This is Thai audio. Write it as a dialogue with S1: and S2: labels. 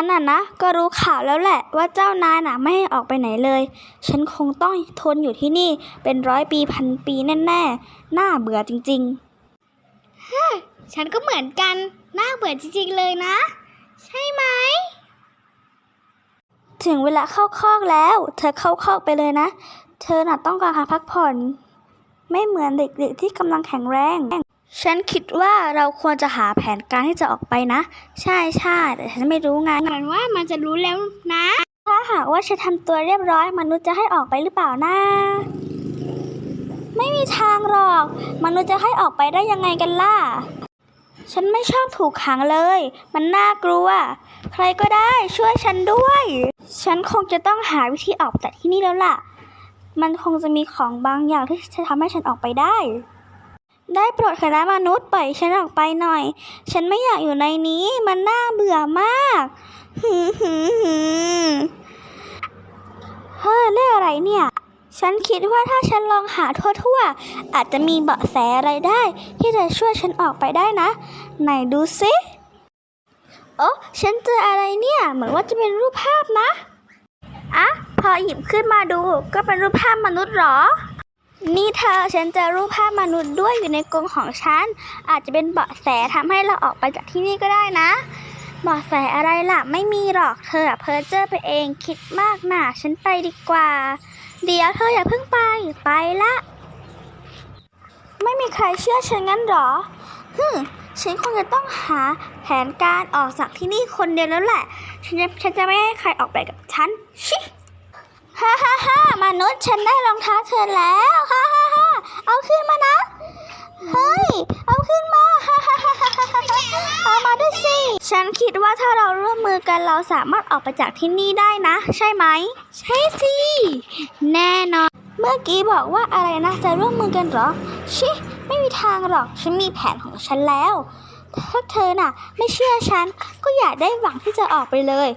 S1: ฉันน่ะนะ ก็รู้ข่าวแล้วแหละว่าเจ้านายน่ะไม่ให้ออกไปไหนเลย ฉันคงต้องทนอยู่ที่นี่เป็นร้อยปีพันปีแน่ๆ น่าเบื่อจริง
S2: ฉันก็เหมือนกัน น่าเบื่อจริงๆเลยนะ ใช่ไหม
S1: ๆถึงเวลาเข้าคอกแล้ว เธอเข้าคอกไปเลยนะ เธอน่ะต้องการพักผ่อน ไม่เหมือนเด็กๆที่กำลังแข็งแรง ฉันคิดว่าเราควรจะหาแผนการที่จะออกไปนะ ใช่ใช่แต่ฉันไม่รู้ไง
S2: เหมือนว่ามันจะรู้แล้วนะ
S1: ถ้าหากว่าฉันทำตัวเรียบร้อย มนุษย์จะให้ออกไปหรือเปล่านะไม่มีทางหรอก มนุษย์จะให้ออกไปได้ยังไงกันล่ะ ฉันไม่ชอบถูกขังเลย มันน่ากลัว ใครก็ได้ช่วยฉันด้วย ฉันคงจะต้องหาวิธีออกจากที่นี่แล้วล่ะ มันคงจะมีของบางอย่างที่จะทำให้ฉันออกไปได้ ได้โปรดคณะมนุษย์ปล่อยฉันออกไปหน่อย ฉันไม่อยากอยู่ในนี้ มันน่าเบื่อมากหือหือหือเฮ้ยเรื่องอะไรเนี่ย ฉันคิดว่าถ้าฉันลองหาทั่วๆ อาจจะมีเบาะแสอะไรได้ ที่จะช่วยฉันออกไปได้นะ ไหนดูสิโอ้ฉันเจออะไรเนี่ย เหมือนว่าจะเป็นรูปภาพนะ อะ พอหยิบขึ้นมาดู ก็เป็นรูปภาพมนุษย์หรอ นี่เธอฉันเจอรูปภาพมนุษย์ด้วยอยู่ในกรงของฉัน อาจจะเป็นเบาะแสทำให้เราออกไปจากที่นี่ก็ได้นะเบาะแสอะไรล่ะ ไม่มีหรอกเธอเพ้อเจ้อไปเองคิดมากหน่ะฉันไปดีกว่า เดี๋ยวเธออย่าเพิ่งไปไปละ ไม่มีใครเชื่อฉันงั้นหรอฮึฉันคงจะต้องหาแผนการออกจากที่นี่คนเดียวแล้วแหละ ฉันจะฉันจะไม่ให้ใครออกไปกับฉันชิ ฮ่าฮ่าฮ่ามนุษย์ฉันได้รองเท้าเธอแล้วฮ่าฮ่าฮ่าเอาขึ้นมานะ เฮ้ย เอาขึ้นมาฮ่าฮ่าฮ่าฮ่าฮ่าฮ่าเอามาด้วยสิ ฉันคิดว่าถ้าเราร่วมมือกันเราสามารถออกไปจากที่นี่ได้นะ ใช่ไหม ใช่สิ
S2: แน่นอน
S1: เมื่อกี้บอกว่าอะไรนะ จะร่วมมือกันเหรอ ชิ ไม่มีทางหรอก ฉันมีแผนของฉันแล้วถ้าเธอน่ะ ไม่เชื่อฉัน ก็อย่าได้หวังที่จะออกไปเลย